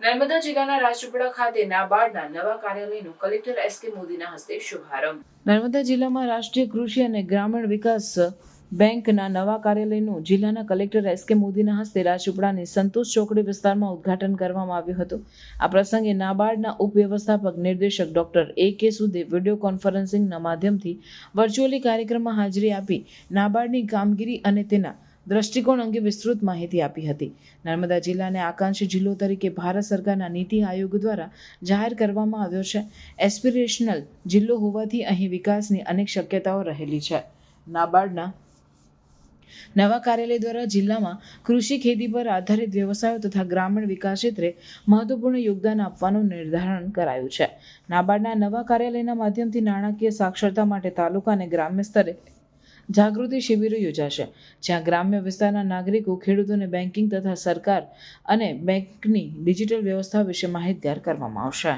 નર્મદા જિલ્લાના રાજપીપળા ખાતે નાબાર્ડના નવા કાર્યાલયનું કલેક્ટર એસ કે મોદીના હસ્તે શુભારંભ. નર્મદા જિલ્લામાં રાષ્ટ્રીય કૃષિ અને ગ્રામીણ વિકાસ બેંકના નવા કાર્યાલયનું જિલ્લાના કલેક્ટર એસ કે મોદીના હસ્તે રાજપીપળાની સંતોષ ચોકડી વિસ્તારમાં ઉદ્ઘાટન કરવામાં આવ્યું હતું. આ પ્રસંગે નાબાર્ડના ઉપવ્યવસ્થાપક નિર્દેશક ડોક્ટર એ કે સુદે વીડિયો કોન્ફરન્સિંગના માધ્યમથી વર્ચ્યુઅલી કાર્યક્રમમાં હાજરી આપી નાબાર્ડની કામગીરી અને તેના દ્રષ્ટિકોણ અંગે વિસ્તૃત માહિતી આપી હતી. નર્મદા જિલ્લાને આકાંક્ષી જિલ્લો તરીકે ભારત સરકારના નીતિ આયોગ દ્વારા જાહેર કરવામાં આવ્યો છે. એસ્પિરેશનલ જિલ્લો હોવાથી અહીં વિકાસની અનેક શક્યતાઓ રહેલી છે. નાબાર્ડના નવા કાર્યાલય દ્વારા જિલ્લામાં કૃષિ ખેતી પર આધારિત વ્યવસાયો તથા ગ્રામીણ વિકાસ ક્ષેત્રે મહત્વપૂર્ણ યોગદાન આપવાનું નિર્ધારણ કરાયું છે. નાબાર્ડના નવા કાર્યાલયના માધ્યમથી નાણાકીય સાક્ષરતા માટે તાલુકા અને ગ્રામ્ય સ્તરે જાગૃતિ શિબિરો યોજાશે, જ્યાં ગ્રામ્ય વિસ્તારના નાગરિકો, ખેડૂતોને બેન્કિંગ તથા સરકાર અને બેંકની ડિજિટલ વ્યવસ્થા વિશે માહિતગાર કરવામાં આવશે.